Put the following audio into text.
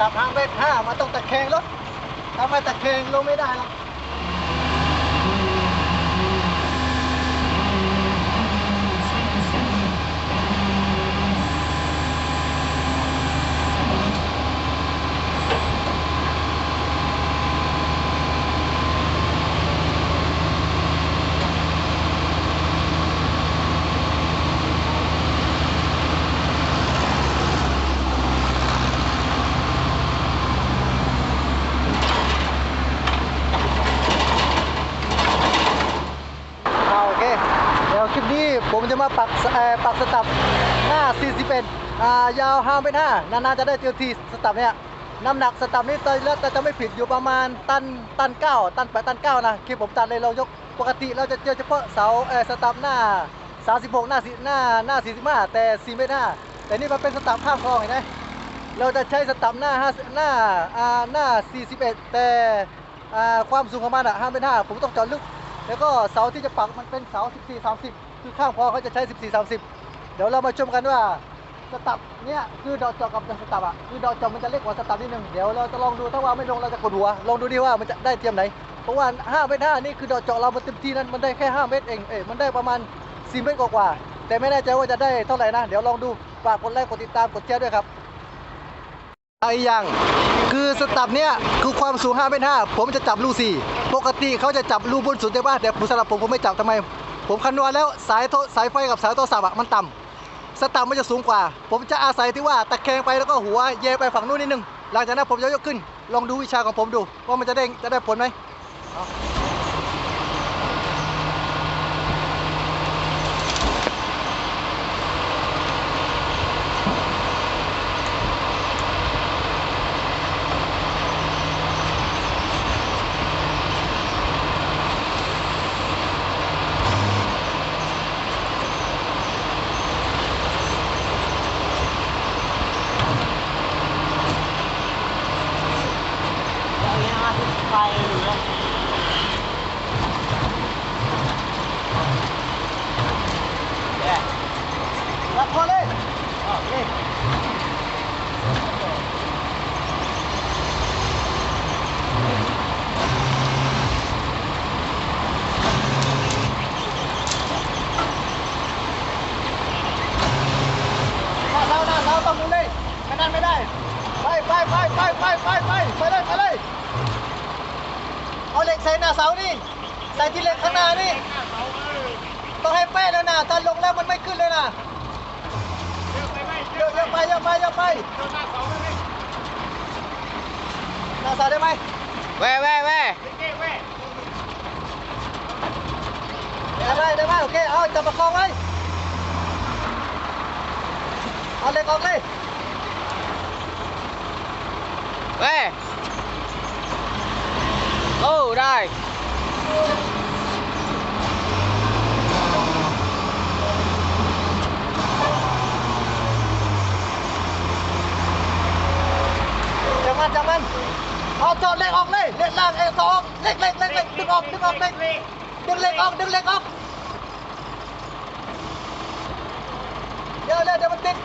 ตับทางเลขห้ามันต้องตะแคงรถถ้าไม่ตะแคงลงไม่ได้หรอก อ่าโอเค เดี๋ยวคลิปนี้ ผมจะมาปักสเอ่อปักสตับหน้า41อ่ายาว5เมตร5นานๆจะได้เจอทีสตับเนี่ยน้ำหนักสตับนี้ตอนแล้วแต่จะไม่ผิดอยู่ประมาณตันตัน9ตัน8ตัน9นะคลิปผมตัดเลยเรายกปกติเราจะเจอเฉพาะเสาเออสตับหน้า 36 หน้าสหน้าหน้า45 แต่4เมตร5แต่นี่มันเป็นสตับข้ามคลองเห็นไหมเราจะใช้สตับหน้า5หน้าอ่าหน้า 41 แต่ความสูงของมันอะ5เมตร5ผมต้องเจาะลึก แล้วก็เสาที่จะปักมันเป็นเสา 14 30 คือข้างพอเขาจะใช้ 14 30 เดี๋ยวเรามาชมกันว่าสตับเนี่ยคือดอกจอกกับสตับอะคือดอกจอกมันจะเล็กกว่าสตับนิดนึงเดี๋ยวเราจะลองดูถ้าว่าไม่ลงเราจะกดหัวลองดูดิว่ามันจะได้เทียมไหนเพราะว่า5เมตร5นี่คือดอกจอกเรามันเต็มที่นั้นมันได้แค่ 5 เมตรเองเอ้มันได้ประมาณ 4 เมตรกว่าๆแต่ไม่แน่ใจว่าจะได้เท่าไหร่นะเดี๋ยวลองดูฝากกดไลค์กดติดตามกดแชร์ด้วยครับไอ้ยังคือสตับเนี้ยคือความสูง5เมตร5ผมจะจับลูสี่ปกติเขาจะจับลูบนสุดได้บ้างแต่ผมสำหรับผมผมไม่จับทำไม ผมคำนวณแล้วสายโทสายไฟกับสายโทรศัพท์อะมันต่ำสตับมันจะสูงกว่า ผมจะอาศัยที่ว่าตะแคงไปแล้วก็หัวเยไปฝั่งนู้นนิดนึง หลังจากนั้นผมจะยกขึ้น ลองดูวิชาของผมดู ว่ามันจะได้จะได้ผลไหม ไปไปไปไปไปไปเลยไปเลยเอาเหล็กใส่หน้าเสานี่ใส่ที่เหล็กข้างหน้านี่ต้องให้เป๊ะแล้วนะถ้าลงแล้วมันไม่ขึ้นเลยนะเยอะไปเยอะไปเยอะไปหน้าเสาได้ไหมแว่แว่แว่ได้ไหมได้ไหมโอเคเอาจับประคองไว้เอาเหล็กออกเลย แว่โอ้ได้จับมันจับมันเอาจอดเล็กออกเลยเล็กล่างเอสองเล็กเล็กเล็กเล็กดึงออกดึงออกเล็กดึงเล็กออกดึงเล็กออกเดี๋ยวเดี๋ยวเดี๋ยวมันติด